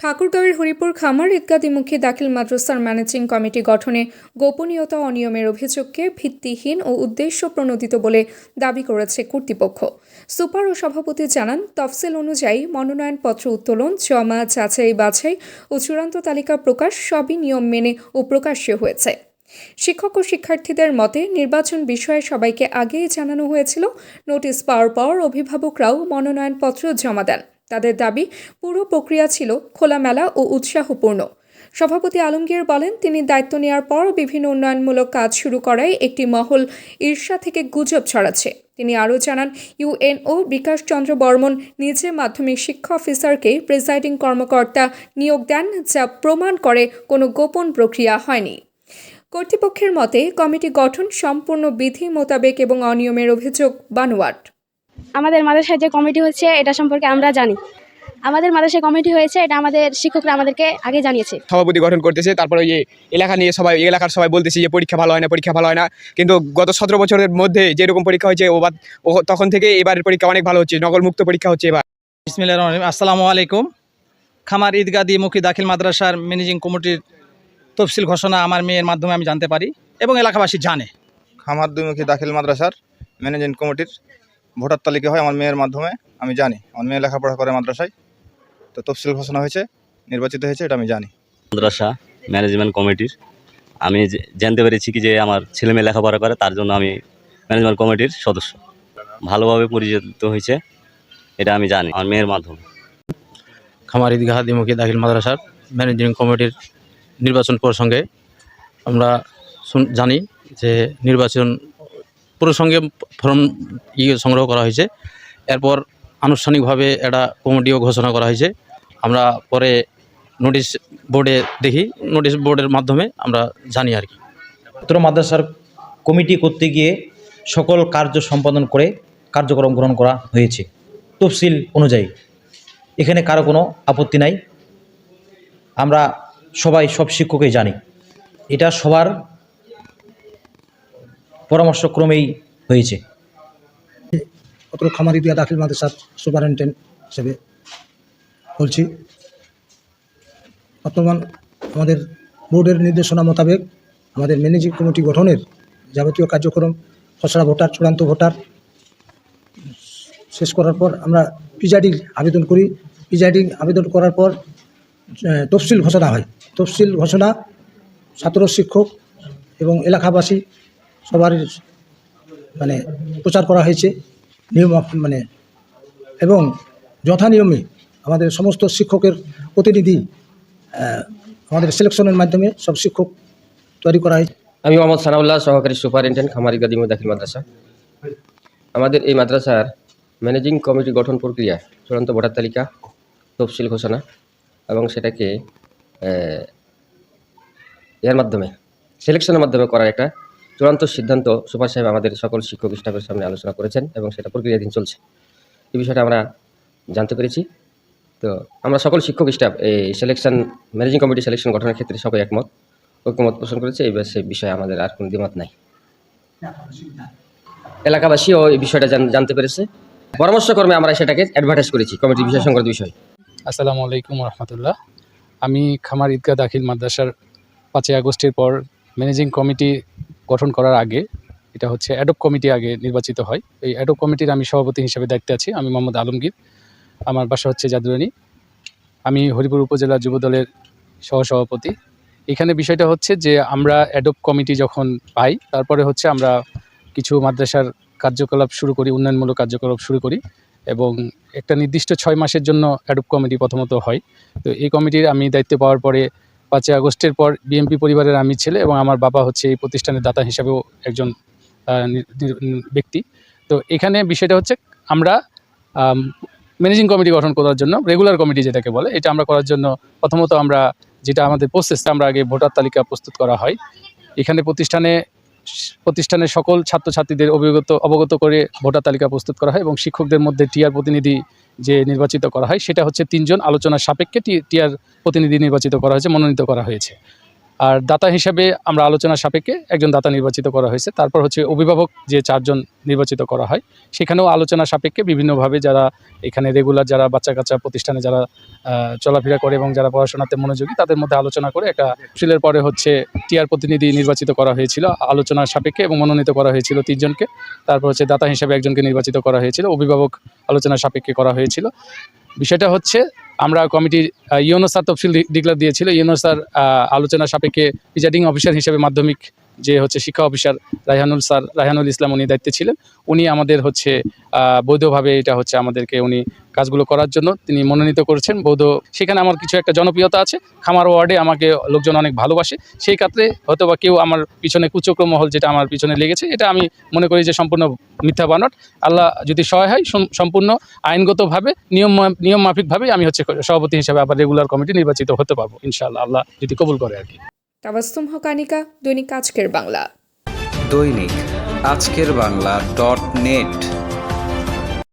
ঠাকুরগাঁওয়ের হরিপুর খামার ঈদগাদিমুখী দাখিল মাদ্রাসার ম্যানেজিং কমিটি গঠনে গোপনীয়তা অনিয়মের অভিযোগকে ভিত্তিহীন ও উদ্দেশ্য প্রণোদিত বলে দাবি করেছে কর্তৃপক্ষ। সুপার ও সভাপতি জানান, তফসিল অনুযায়ী মনোনয়নপত্র উত্তোলন, জমা, যাচাই, বাছাই ও চূড়ান্ত তালিকা প্রকাশ সবই নিয়ম মেনে ও প্রকাশ্য হয়েছে। শিক্ষক ও শিক্ষার্থীদের মতে নির্বাচন বিষয়ে সবাইকে আগেই জানানো হয়েছিল। নোটিশ পাওয়ার পর অভিভাবকরাও মনোনয়নপত্র জমা দেন। তাদের দাবি, পুরো প্রক্রিয়া ছিল খোলামেলা ও উৎসাহপূর্ণ। সভাপতি আলমগীর বলেন, তিনি দায়িত্ব নেওয়ার পর বিভিন্ন উন্নয়নমূলক কাজ শুরু করায় একটি মহল ঈর্ষা থেকে গুজব ছড়াচ্ছে। তিনি আরও জানান ইউএনও বিকাশ চন্দ্র বর্মন নিজে মাধ্যমিক শিক্ষা অফিসারকে প্রিসাইডিং কর্মকর্তা নিয়োগ দেন, যা প্রমাণ করে কোনো গোপন প্রক্রিয়া হয়নি। কর্তৃপক্ষের মতে, কমিটি গঠন সম্পূর্ণ বিধি মোতাবেক এবং অনিয়মের অভিযোগ বানোয়াট। আমাদের মাদ্রাসায় যে কমিটি হচ্ছে এটা সম্পর্কে আমরা জানি। আমাদের মাদ্রাসায় কমিটি হয়েছে এটা আমাদের শিক্ষকরা আমাদেরকে আগে জানিয়েছে। সভাপতি গঠন করতেছে তারপরে ওই যে এলাকা নিয়ে সবাই এলাকার সবাই বলতেছে যে পরীক্ষা ভালো হয় না পরীক্ষা ভালো হয় না। কিন্তু গত সতেরো বছরের মধ্যে যেরকম পরীক্ষা হয়েছে ও বাদ ও তখন থেকে এবারের পরীক্ষা অনেক ভালো হচ্ছে নকলমুক্ত পরীক্ষা হচ্ছে এবার। রহমান রহিম। আসসালামু আলাইকুম। খামার ঈদগাহ মুখী দাখিল মাদ্রাসার ম্যানেজিং কমিটির তফসিল ঘোষণা আমার মেয়ের মাধ্যমে আমি জানতে পারি এবং এলাকাবাসী জানে। খামার দুইমুখী দাখিল মাদ্রাসার ম্যানেজিং কমিটির ভোটার তালিকা হয় আমার মেয়ের মাধ্যমে আমি জানি। আমার মেয়ে লেখাপড়া করে মাদ্রাসায়। তো তফসিল ঘোষণা হয়েছে নির্বাচিত হয়েছে এটা আমি জানি। মাদ্রাসা ম্যানেজমেন্ট কমিটির আমি যে- জানতে পেরেছি কি যে আমার ছেলে মেয়ে লেখাপড়া করে তার জন্য আমি ম্যানেজমেন্ট কমিটির সদস্য। ভালোভাবে পরিচালিত হয়েছে এটা আমি জানি আমার মেয়ের মাধ্যমে। খামার ঈদগাহ দিমুখী দাখিল মাদ্রাসার ম্যানেজিং কমিটির নির্বাচন প্রসঙ্গে আমরা শুন- জানি যে নির্বাচন প্রসঙ্গে ফর্ম ইয়ে সংগ্রহ করা হয়েছে। এরপর আনুষ্ঠানিকভাবে একটা কমিটিও ঘোষণা করা হয়েছে। আমরা পরে নোটিশ বোর্ডে দেখি, নোটিশ বোর্ডের মাধ্যমে আমরা জানি আর কি। ছাত্র মাদ্রাসার কমিটি করতে গিয়ে সকল কার্য সম্পাদন করে কার্যক্রম গ্রহণ করা হয়েছে, তফসিল অনুযায়ী। এখানে কারও কোনো আপত্তি নাই। আমরা সবাই সব শিক্ষকই জানি। এটা সবার পরামর্শক্রমেই হয়েছে। অত্র খামারি দিয়া দাখিল মাদ্রাসার সুপারিনটেন্ডেন্ট হিসেবে বলছি, বর্তমান আমাদের বোর্ডের নির্দেশনা মোতাবেক আমাদের ম্যানেজিং কমিটি গঠনের যাবতীয় কার্যক্রম, খসড়া ভোটার, চূড়ান্ত ভোটার শেষ করার পর আমরা পিজাডি আবেদন করি। পিজাডি আবেদন করার পর তফসিল ঘোষণা হয়। তফসিল ঘোষণা ছাত্র শিক্ষক এবং এলাকাবাসী সবার মানে প্রচার করা হয়েছে, নিয়ম মানে এবং যথা নিয়মে আমাদের সমস্ত শিক্ষকের প্রতিনিধি আমাদের সিলেকশনের মাধ্যমে সব শিক্ষক তৈরি করা হয়েছে। আমি মোহাম্মদ সানাউল্লাহ, সহকারী সুপারিনটেন্ডেন্ট খামারি গাদিমু দাখিল মাদ্রাসা। আমাদের এই মাদ্রাসার ম্যানেজিং কমিটি গঠন প্রক্রিয়া, চূড়ান্ত ভোটার তালিকা, তফসিল ঘোষণা এবং সেটাকে এর মাধ্যমে সিলেকশনের মাধ্যমে করার একটা চূড়ান্ত সিদ্ধান্ত সুপার সাহেব আমাদের সকল শিক্ষক স্টাফের সামনে আলোচনা করেছেন এবং সেটা প্রক্রিয়াধীন চলছে। এই বিষয়টা আমরা জানতে পেরেছি। তো আমরা সকল শিক্ষক স্টাফ এই সিলেকশন ম্যানেজিং কমিটি সিলেকশন গঠনের ক্ষেত্রে সবাই একমত। ঐক্যমত পোষণ করেছে। এই বিষয়ে আমাদের আর কোনো দ্বিমত নাই। এলাকাবাসীও এই বিষয়টা জানতে পেরেছে। পরামর্শক্রমে আমরা সেটাকে অ্যাডভার্টাইজ করেছি কমিটির বিষয় সংক্রান্ত বিষয়। আসসালামু আলাইকুম রহমতুল্লাহ। আমি খামার ঈদগাহ দাখিল মাদ্রাসার পাঁচই আগস্টের পর ম্যানেজিং কমিটি গঠন করার আগে এটা হচ্ছে অ্যাডপ কমিটি আগে নির্বাচিত হয়। এই অ্যাডপ কমিটির আমি সভাপতি হিসেবে দায়িত্বে আছি। আমি মোহাম্মদ আলমগীর। আমার বাসা হচ্ছে জাদুরানি। আমি হরিপুর উপজেলা যুবদলের সহসভাপতি। এখানে বিষয়টা হচ্ছে যে আমরা অ্যাডপ কমিটি যখন পাই, তারপরে হচ্ছে আমরা কিছু মাদ্রাসার কার্যকলাপ শুরু করি, উন্নয়নমূলক কার্যকলাপ শুরু করি এবং একটা নির্দিষ্ট ছয় মাসের জন্য অ্যাডপ কমিটি প্রথমত হয়। তো এই কমিটির আমি দায়িত্ব পাওয়ার পরে পাঁচই আগস্টের পর বিএমপি পরিবারের আমি ছেলে এবং আমার বাবা হচ্ছে এই প্রতিষ্ঠানের দাতা হিসাবেও একজন ব্যক্তি। তো এখানে বিষয়টা হচ্ছে আমরা ম্যানেজিং কমিটি গঠন করার জন্য, রেগুলার কমিটি যেটাকে বলে, এটা আমরা করার জন্য প্রথমত আমরা যেটা আমাদের প্রসেসটা আমরা আগে ভোটার তালিকা প্রস্তুত করা হয়। এখানে প্রতিষ্ঠানে প্রতিষ্ঠানের সকল ছাত্রছাত্রীদের অবগত অবগত করে ভোটার তালিকা প্রস্তুত করা হয় এবং শিক্ষকদের মধ্যে টিআর প্রতিনিধি যে নির্বাচিত করা হয়, সেটা হচ্ছে তিনজন। আলোচনার সাপেক্ষে টিআর প্রতিনিধি নির্বাচিত করা হয়েছে, মনোনীত করা হয়েছে। আর দাতা হিসাবে আমরা আলোচনা সাপেক্ষে একজন দাতা নির্বাচিত করা হয়েছে। তারপর হচ্ছে অভিভাবক যে চারজন নির্বাচিত করা হয়, সেখানেও আলোচনা সাপেক্ষে বিভিন্নভাবে যারা এখানে রেগুলার যারা বাচ্চা কাচ্চা প্রতিষ্ঠানে যারা চলাফেরা করে এবং যারা পড়াশোনাতে মনোযোগী, তাদের মধ্যে আলোচনা করে একটা তফসিলের পরে হচ্ছে টিআর প্রতিনিধি নির্বাচিত করা হয়েছিল। আলোচনার সাপেক্ষে এবং মনোনীত করা হয়েছিল তিনজনকে। তারপর হচ্ছে দাতা হিসাবে একজনকে নির্বাচিত করা হয়েছিল। অভিভাবক আলোচনা সাপেক্ষে করা হয়েছিল। বিষয়টা হচ্ছে আমরা কমিটির ইউনো স্যার তফসিল ডিক্লার দিয়েছিল। ইউনো স্যার আলোচনা সাপেক্ষে প্রিজাইডিং অফিসার হিসেবে মাধ্যমিক যে হচ্ছে শিক্ষা অফিসার রায়হানুল স্যার রায়হানুল ইসলাম উনি দায়িত্বে ছিলেন। উনি আমাদের হচ্ছে বৈধভাবে এটা হচ্ছে আমাদেরকে উনি কাজগুলো করার জন্য তিনি মনোনীত করেছেন। বৌদ্ধ সেখানে আমার কিছু একটা জনপ্রিয়তা আছে। খামার ওয়ার্ডে আমাকে লোকজন অনেক ভালোবাসে। সেই ক্ষেত্রে হয়তো বা কেউ আমার পিছনে কুচক্র মহল যেটা আমার পিছনে লেগেছে, এটা আমি মনে করি যে সম্পূর্ণ মিথ্যা বানট আল্লাহ যদি সহায় হয় সম্পূর্ণ আইনগতভাবে, নিয়ম মা- নিয়ম মাফিকভাবেই আমি হচ্ছে সভাপতি হিসাবে আবার রেগুলার কমিটি নির্বাচিত হতে পারব, ইনশাআল্লাহ। আল্লাহ যদি কবুল করে আর কি। তাবাস্তুম হকানিকা দৈনিক আজকের বাংলা। দৈনিক আজকের বাংলা ডট নেট।